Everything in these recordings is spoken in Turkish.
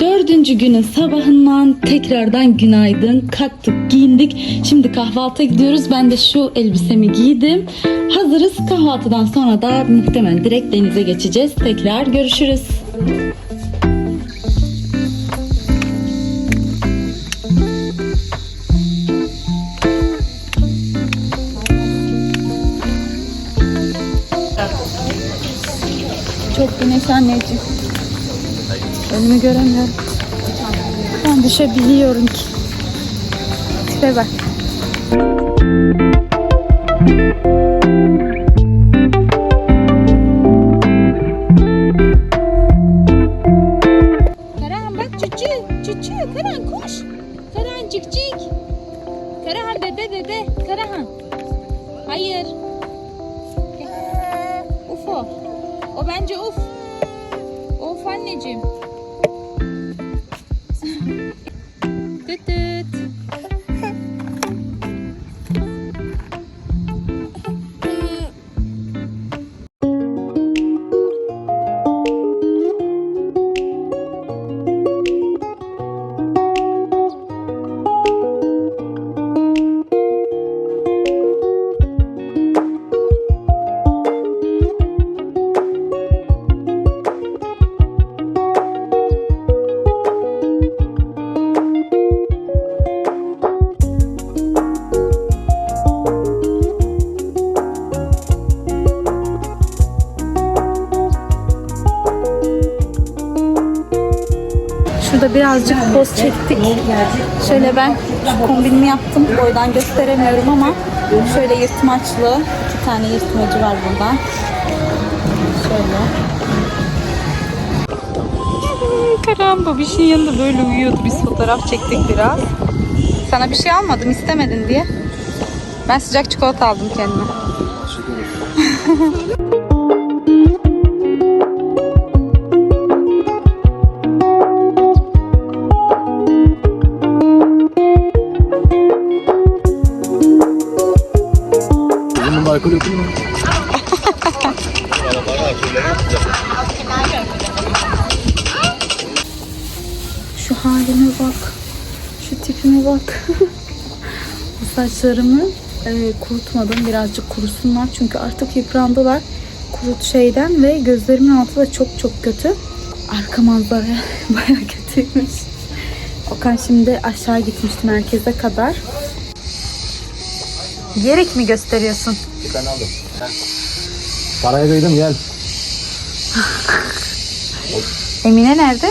Dördüncü günün sabahından tekrardan günaydın. Kalktık, giyindik. Şimdi kahvaltıya gidiyoruz. Ben de şu elbisemi giydim. Hazırız. Kahvaltıdan sonra da muhtemelen direkt denize geçeceğiz. Tekrar görüşürüz. Çok güneş anneciğim. Önümü göremiyorum. Ben düşebiliyorum ki. Tipe bak. Birazcık poz çektik. Şöyle ben şu kombinimi yaptım. Boydan gösteremiyorum ama şöyle yırtmaçlı. iki tane yırtmacı var burada. Şöyle. Karan babişin yanında böyle uyuyordu. Biz fotoğraf çektik biraz. Sana bir şey almadım istemedin diye. Ben sıcak çikolata aldım kendime. bak. Saçlarımı e, kurutmadım. Birazcık kurusunlar. Çünkü artık yıprandılar. Kurut şeyden ve gözlerimin altı da çok çok kötü. Arka manzara baya kötüymüş. Okan şimdi aşağı gitmişti merkeze kadar. Gerek mi gösteriyorsun? Bir tane aldım. Parayı duydum gel. Emine nerede?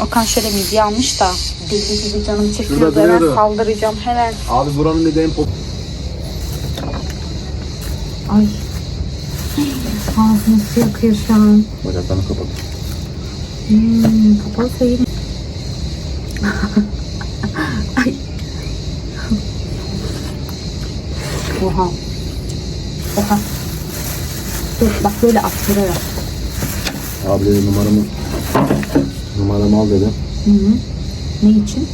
Okan şöyle midye almış da deli gibi canım. Şurada Hemen duruyordu. saldıracağım hemen. Abi buranın bir de en pop... Ay. Ağzını su yakıyor şu an. Bacaklarını kapat. Hmm, kapalı sayayım. Ay. Oha. Oha. Dur bak böyle attırıyor. Abi dedi numaramı... Numaramı al dedi. Hı hı. Ne için?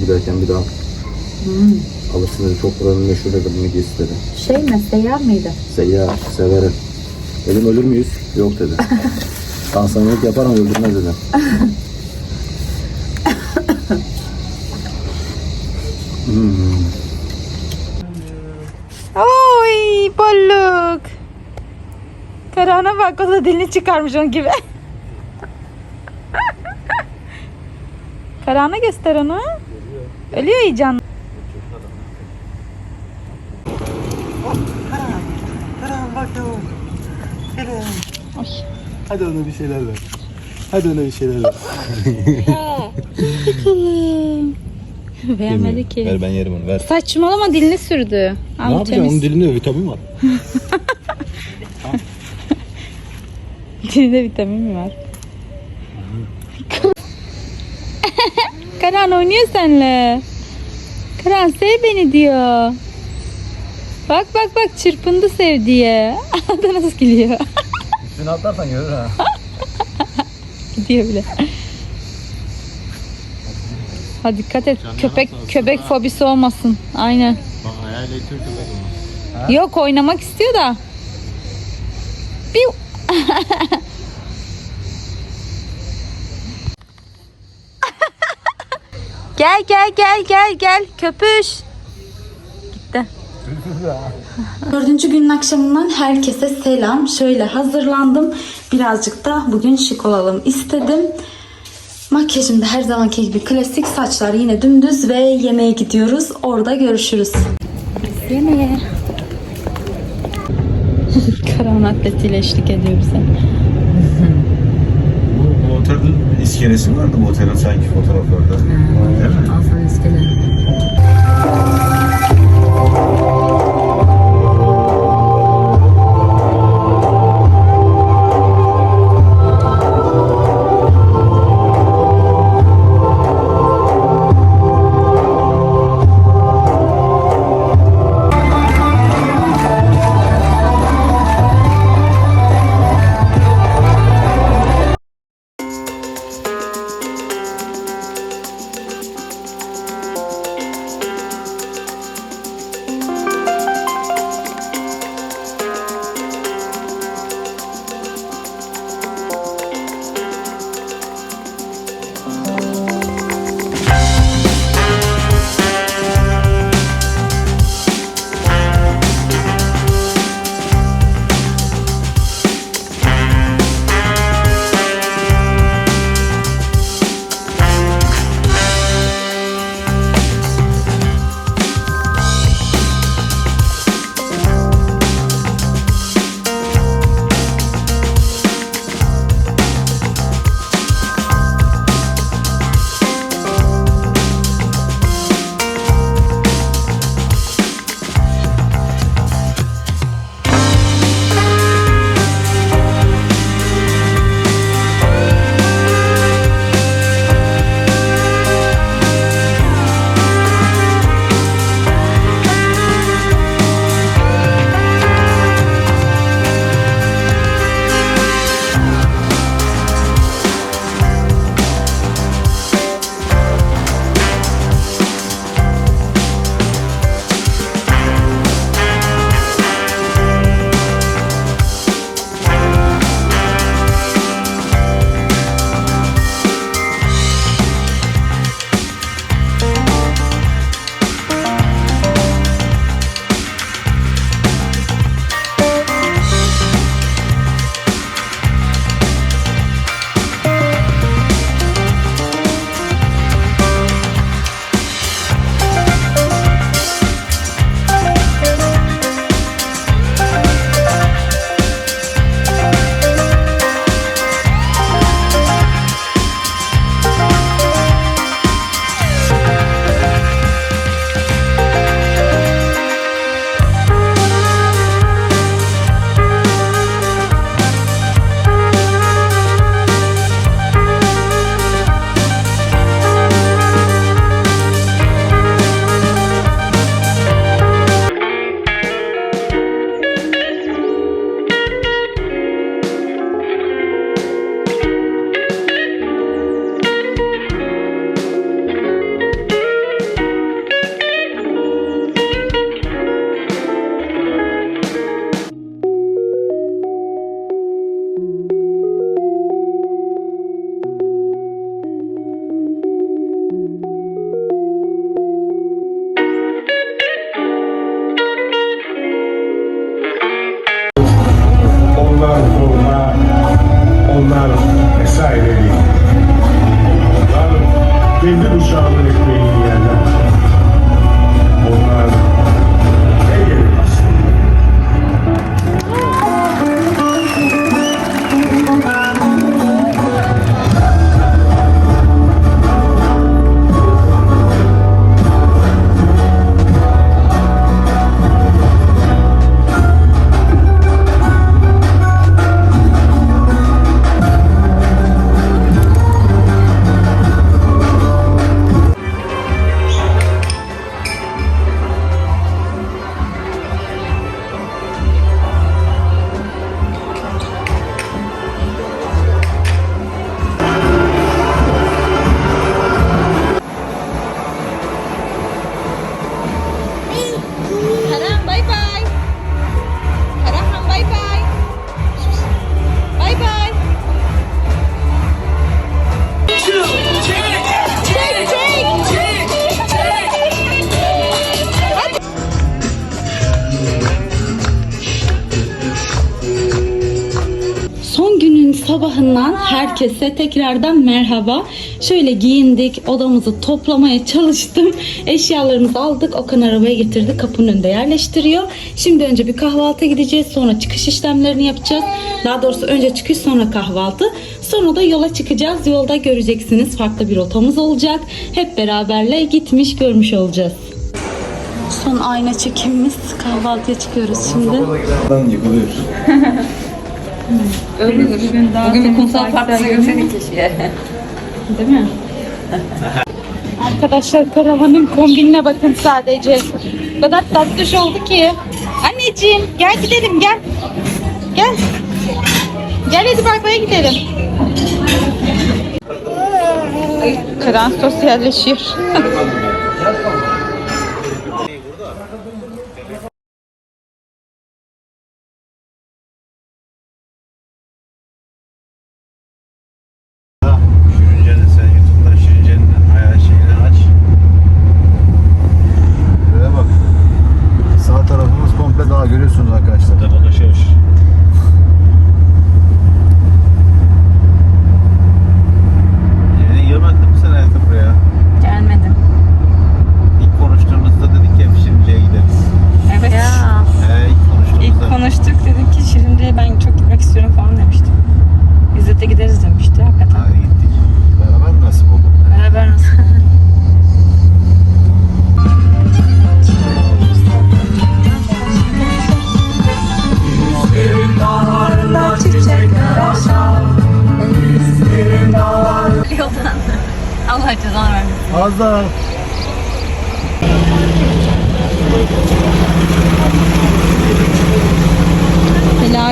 Giderken bir daha Hmm. alırsın dedi. Çok buranın meşhur giy dedi. Şey mi? Seyyar mıydı? Seyyar, severim. Dedim ölür müyüz? Yok dedi. Kansanlık yaparım öldürmez dedi. Hmm. Oy balık. Karana bak o da dilini çıkarmış onun gibi. Karana göster onu. Ölüyor heyecan. Hadi ona bir şeyler ver. Hadi ona bir şeyler ver. Bakalım. Beğenmedi ki. Ver ben yerim onu ver. Saçmalama dilini sürdü. Al, ne temiz. Onun dilinde vitamin var. Dilinde vitamin mi var? Oynuyor seninle. Karan sev beni diyor. Bak bak bak çırpındı sev diye. da nasıl gülüyor. Üstüne atlarsan görür ha. Gidiyor bile. Ha dikkat et. Köpek köpek fobisi olmasın. Aynen. Bak köpek onu. Yok oynamak istiyor da. Bir Gel gel gel gel gel köpüş. Gitti. Dördüncü günün akşamından herkese selam. Şöyle hazırlandım. Birazcık da bugün şık olalım istedim. Makyajım da her zamanki gibi klasik. Saçlar yine dümdüz ve yemeğe gidiyoruz. Orada görüşürüz. Yemeğe. Karavan atletiyle eşlik ediyor bize. Otelin iskelesi vardı bu otelin sanki fotoğraflarda. Değil mi? Alsan iskele. Sabahından herkese tekrardan merhaba. Şöyle giyindik, odamızı toplamaya çalıştım. Eşyalarımızı aldık, Okan arabaya getirdi, kapının önünde yerleştiriyor. Şimdi önce bir kahvaltı gideceğiz, sonra çıkış işlemlerini yapacağız. Daha doğrusu önce çıkış, sonra kahvaltı. Sonra da yola çıkacağız. Yolda göreceksiniz farklı bir rotamız olacak. Hep beraberle gitmiş görmüş olacağız. Son ayna çekimimiz. Kahvaltıya çıkıyoruz şimdi. Ben yıkılıyor. Bugün, Bugün bir kumsal partisi görseydik keşke. Değil mi? Arkadaşlar karavanın kombinine bakın sadece. O kadar tatlış oldu ki. Anneciğim gel gidelim gel. Gel. Gel hadi bay baya gidelim. Kıran sosyalleşiyor.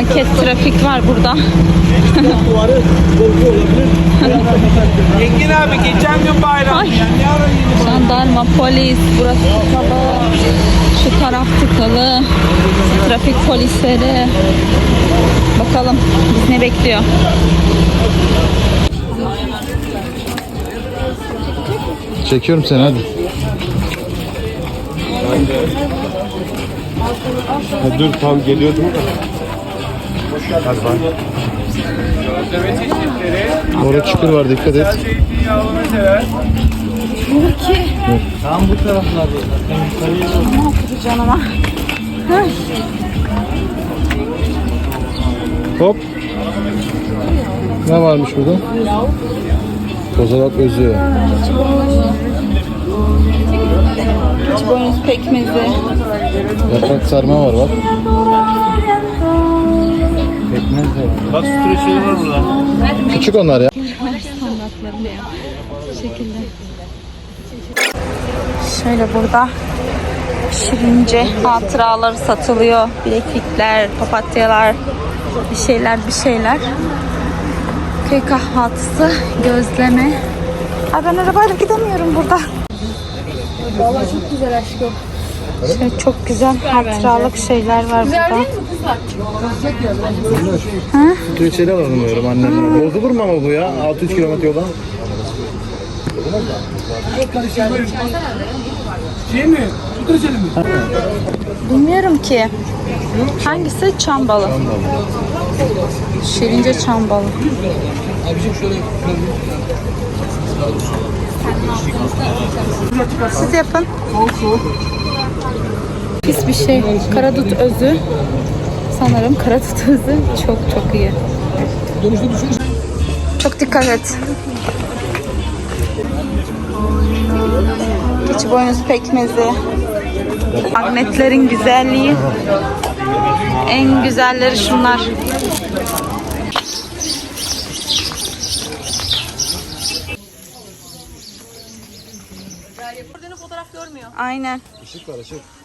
Felaket trafik var burada. Engin abi geçen gün bayram. Ay. Jandarma, polis, burası tıkalı. Şu taraf tıkalı. Trafik polisleri. Bakalım biz ne bekliyor? Çekiyorum seni hadi. dur tam geliyordum da. Hadi bak. Orada çukur var dikkat et. Zeytinyağlı mesela. Can ama. Hop. Ne varmış burada? Kozalak özü. Hiç boynuz pekmezi. Yaprak sarma var bak. Bak streçleri var burada. Küçük onlar ya. şekilde. Şöyle burada şirince hatıraları satılıyor. Bileklikler, papatyalar, bir şeyler bir şeyler. Köy kahvaltısı, gözleme. Ay ben arabayla gidemiyorum burada. Valla çok güzel aşkım. Şöyle çok güzel hatıralık şeyler var burada. Reçeli alalım diyorum annemden. Bozulur mu ama bu ya? 600 kilometre yoldan. Şey mi? Süt reçeli mi? Bilmiyorum ki. Hangisi? Çam balı. Şirince çam balı. Siz yapın. Pis bir şey. Karadut özü. Sanırım karadut özü çok çok iyi. Çok dikkat et. Keçi boynuz pekmezi. Magnetlerin güzelliği. En güzelleri şunlar. Aynen. Işık var ışık.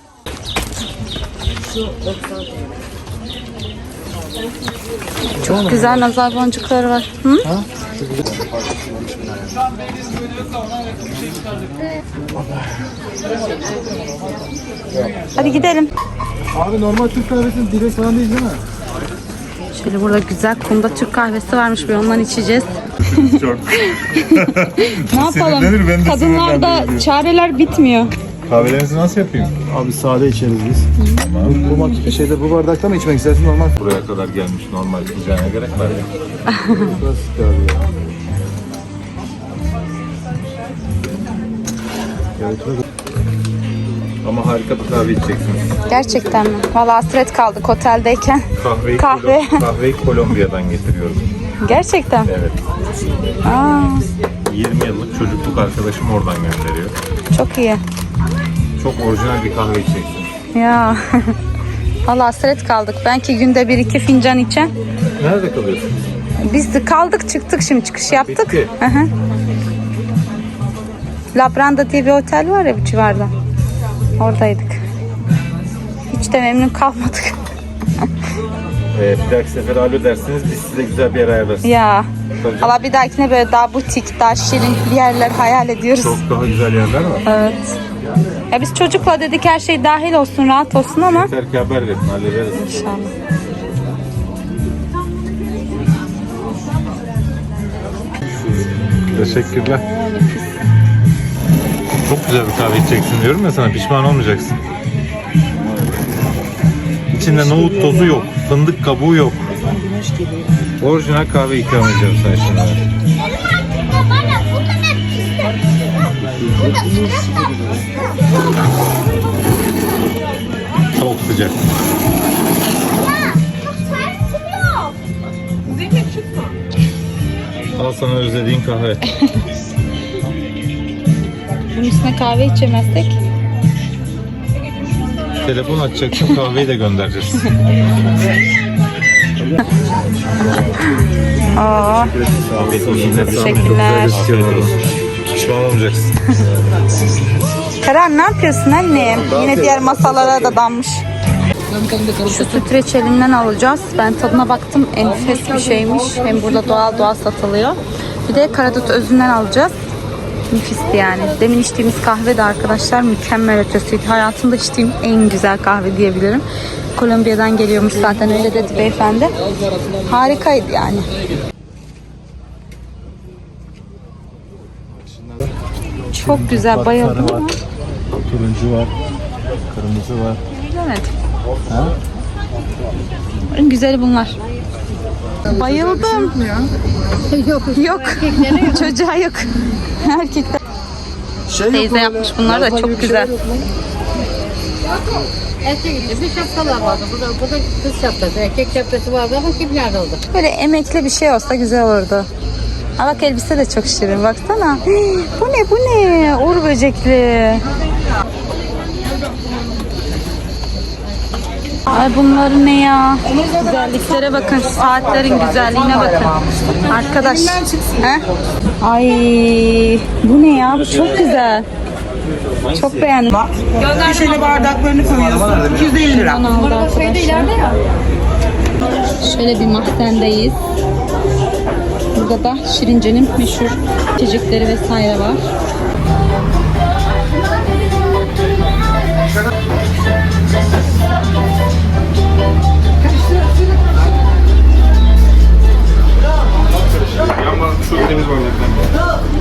Çok güzel nazar boncukları var. Hı? Hadi gidelim. Abi normal Türk kahvesinin dile falan değil değil mi? Şöyle burada güzel kumda Türk kahvesi varmış. Bir ondan içeceğiz. Çok. Ne yapalım? Kadınlarda çareler bitmiyor. Kahvelerinizi nasıl yapayım? Abi sade içeriz biz. Bu, bu mak- şeyde bu bardakta mı içmek istersin normal? Buraya kadar gelmiş normal sıcağına gerek var ya. Klasik abi ya. Ama harika bir kahve içeceksiniz. Gerçekten mi? Valla hasret kaldık oteldeyken. Kahveyi, Kahve. Kolom- kahveyi Kolombiya'dan getiriyorum. Gerçekten. Evet. Aa, 20 yıllık çocukluk arkadaşım oradan gönderiyor. çok iyi. Çok orijinal bir kahve içeceksiniz. Ya. Valla hasret kaldık. Belki günde bir iki fincan içen. Nerede kalıyorsunuz? Biz de kaldık çıktık şimdi çıkış yaptık. Bitti. Hı hı. Labranda diye bir otel var ya bu civarda. Oradaydık. Hiç de memnun kalmadık. Ee, bir dahaki sefer alo dersiniz biz size güzel bir yer ayarlarız. ya. Valla bir dahakine böyle daha butik, daha şirin bir yerler hayal ediyoruz. Çok daha güzel yerler var. Evet. Ya biz çocukla dedik her şey dahil olsun, rahat olsun ama Yeter ki haber verin hallederiz. inşallah. Teşekkürler. Çok güzel bir kahve içeceksin diyorum ya sana pişman olmayacaksın. İçinde nohut tozu yok, fındık kabuğu yok. Orijinal kahve ikram edeceğim sana şimdi. Çok sıcak. Al sana özlediğin kahve. Bunun üstüne kahve içemezsek Telefon açacaksın kahveyi de göndereceğiz. Aa, Afiyet olsun. Teşekkürler. Afiyet olsun. Pişman olmayacaksın. Karan ne yapıyorsun annem? Yine diğer masalara da dammış. Şu süt reçelinden alacağız. Ben tadına baktım. Enfes bir şeymiş. Hem burada doğal doğal satılıyor. Bir de karadut özünden alacağız. Nefisti yani. Demin içtiğimiz kahve de arkadaşlar mükemmel ötesiydi. Hayatımda içtiğim en güzel kahve diyebilirim. Kolombiya'dan geliyormuş zaten öyle dedi beyefendi. Harikaydı yani. Çok güzel bayıldım ama Turuncu var. Kırmızı var. bilemedim. En güzeli bunlar. Bayıldım. Yok. Yok. Çocuğa yok. Erkekler. Şey Teyze yapmış bunlar da çok güzel. Erkek bir şapkalar vardı. Burada, burada kız şapkası, erkek şapkası vardı ama kim nerede oldu? Böyle emekli bir şey olsa güzel olurdu. Ha bak elbise de çok şirin baksana. Hii, Bu ne bu ne? Uğur böcekli. Ay bunların ne ya? Güzelliklere bakın. Saatlerin güzelliğine bakın. Arkadaş. He? Ay bu ne ya? Bu çok güzel. Çok beğendim. Şöyle bardaklarını koyuyorsun. 250 lira. Şöyle bir mahzendeyiz. Burada da Şirince'nin meşhur içecekleri vesaire var.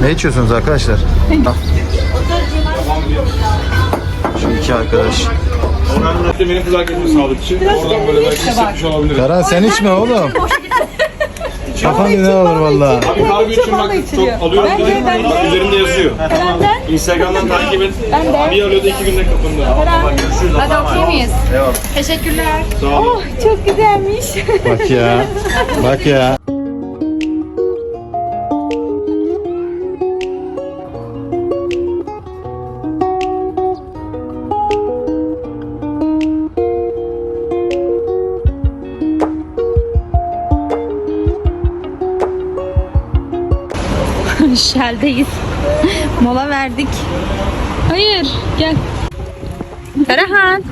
Ne içiyorsunuz arkadaşlar? Al. Şu iki arkadaş. Benim kız. Oradan böyle belki. Karan sen içme oğlum. Kafan ne olur valla. Abi kahve için bak çok alıyorum. Bak üzerinde yazıyor. Instagram'dan takip et. Bir alıyordu iki günde kapında. Hadi okey miyiz? Teşekkürler. Oh çok güzelmiş. Bak ya. Bak ya. Shell'deyiz. Mola verdik. Hayır gel. Karahan.